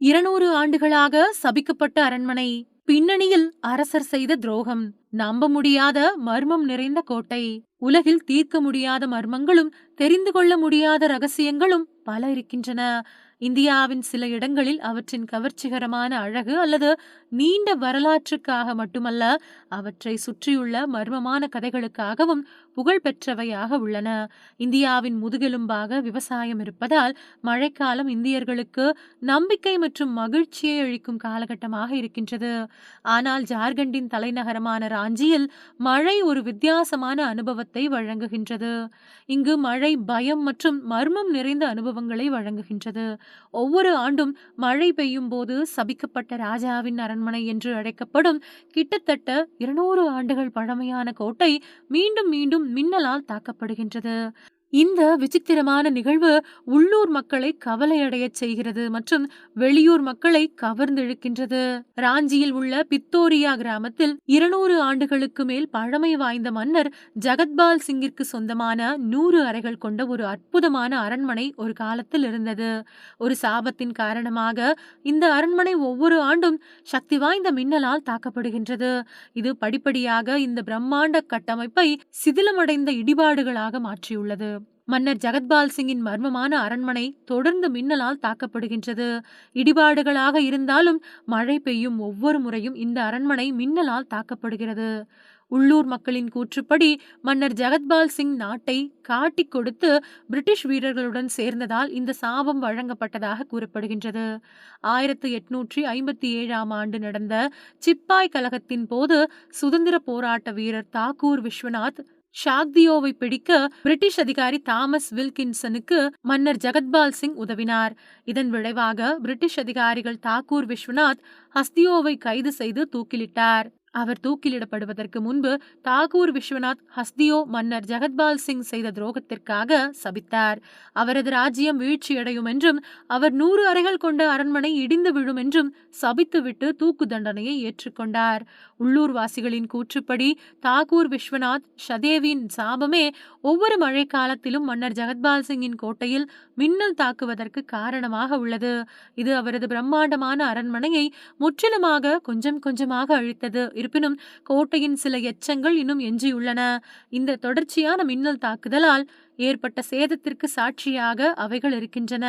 இருநூறு ஆண்டுகளாக சபிக்கப்பட்ட அரண்மனை பின்னணியில் அரசர் செய்த துரோகம் நம்ப முடியாத மர்மம் நிறைந்த கோட்டை உலகில் தீர்க்க முடியாத மர்மங்களும் தெரிந்து கொள்ள முடியாத ரகசியங்களும் பல இருக்கின்றன. இந்தியாவின் சில இடங்களில் அவற்றின் கவர்ச்சிகரமான அழகு அல்லது நீண்ட வரலாற்றுக்காக மட்டுமல்ல அவற்றை சுற்றியுள்ள மர்மமான கதைகளுக்காகவும் புகழ் பெற்றவையாக உள்ளன. இந்தியாவின் முதுகெலும்பாக விவசாயம் இருப்பதால் மழைக்காலம் இந்தியர்களுக்கு நம்பிக்கை மற்றும் மகிழ்ச்சியை அளிக்கும் காலகட்டமாக இருக்கின்றது. ஆனால் ஜார்க்கண்டின் தலைநகரமான ராஞ்சியில் மழை ஒரு வித்தியாசமான அனுபவத்தை வழங்குகின்றது. இங்கு மழை பயம் மற்றும் மர்மம் நிறைந்த அனுபவங்களை வழங்குகின்றது. ஒவ்வொரு ஆண்டும் மழை பெய்யும் போது சபிக்கப்பட்ட ராஜாவின் அரண்மனை என்று அழைக்கப்படும் கிட்டத்தட்ட இருநூறு ஆண்டுகள் பழமையான கோட்டை மீண்டும் மீண்டும் மின்னலால் தாக்கப்படுகின்றது. இந்த விசித்திரமான நிகழ்வு உள்ளூர் மக்களை கவலையடையச் செய்கிறது மற்றும் வெளியூர் மக்களை கவர்ந்திழுக்கின்றது. ராஞ்சியில் உள்ள பித்தோரியா கிராமத்தில் இருநூறு ஆண்டுகளுக்கு மேல் பழமை வாய்ந்த மன்னர் ஜகத்பால் சிங்கிற்கு சொந்தமான நூறு அறைகள் கொண்ட ஒரு அற்புதமான அரண்மனை ஒரு காலத்தில் இருந்தது. ஒரு சாபத்தின் காரணமாக இந்த அரண்மனை ஒவ்வொரு ஆண்டும் சக்தி வாய்ந்த மின்னலால் தாக்கப்படுகின்றது. இது படிப்படியாக இந்த பிரம்மாண்ட கட்டமைப்பை சிதிலமடைந்த இடிபாடுகளாக மாற்றியுள்ளது. மன்னர் ஜெகத்பால் சிங்கின் மர்மமான அரண்மனை தொடர்ந்து மின்னலால் தாக்கப்படுகின்றது. இடிபாடுகளாக இருந்தாலும் மழை பெய்யும் ஒவ்வொரு முறையும் இந்த அரண்மனை மின்னலால் தாக்கப்படுகிறது. உள்ளூர் மக்களின் கூற்றுப்படி மன்னர் ஜெகத்பால் சிங் நாட்டை காட்டி கொடுத்து பிரிட்டிஷ் வீரர்களுடன் சேர்ந்ததால் இந்த சாபம் வழங்கப்பட்டதாக கூறப்படுகின்றது. ஆயிரத்து எட்நூற்றி ஐம்பத்தி ஏழாம் ஆண்டு நடந்த சிப்பாய் கழகத்தின் போது சுதந்திர போராட்ட வீரர் தாக்கூர் விஸ்வநாத் ஷாக்தியோவை பிடிக்க பிரிட்டிஷ் அதிகாரி தாமஸ் வில்கின்சனுக்கு மன்னர் ஜெகத்பால் சிங் உதவினார். இதன் விளைவாக பிரிட்டிஷ் அதிகாரிகள் தாக்கூர் விஸ்வநாத் ஹஸ்தியோவை கைது செய்து தூக்கிலிட்டார். அவர் தூக்கிலிடப்படுவதற்கு முன்பு தாகூர் விஸ்வநாத் ஹஸ்தியோ மன்னர் ஜெகத்பால் சிங் செய்த துரோகத்திற்காக சபித்தார். அவரது ராஜ்யம் வீழ்ச்சியடையும் என்றும் அவர் நூறு அறைகள் கொண்ட அரண்மனை இடிந்து விழும் என்றும் சபித்துவிட்டு தூக்கு தண்டனையை ஏற்றுக்கொண்டார். உள்ளூர்வாசிகளின் கூற்றுப்படி தாகூர் விஸ்வநாத் ஷதேவின் சாபமே ஒவ்வொரு மழை காலத்திலும் மன்னர் ஜெகத்பால் சிங்கின் கோட்டையில் மின்னல் தாக்குவதற்கு காரணமாக உள்ளது. இது அவரது பிரம்மாண்டமான அரண்மனையை முற்றிலுமாக கொஞ்சம் கொஞ்சமாக அழித்தது. இருப்பினும் கோட்டையின் சில எச்சங்கள் இன்னும் எஞ்சியுள்ளன. இந்த தொடர்ச்சியான மின்னல் தாக்குதலால் ஏற்பட்ட சேதத்திற்கு சாட்சியாக அவைகள் இருக்கின்றன.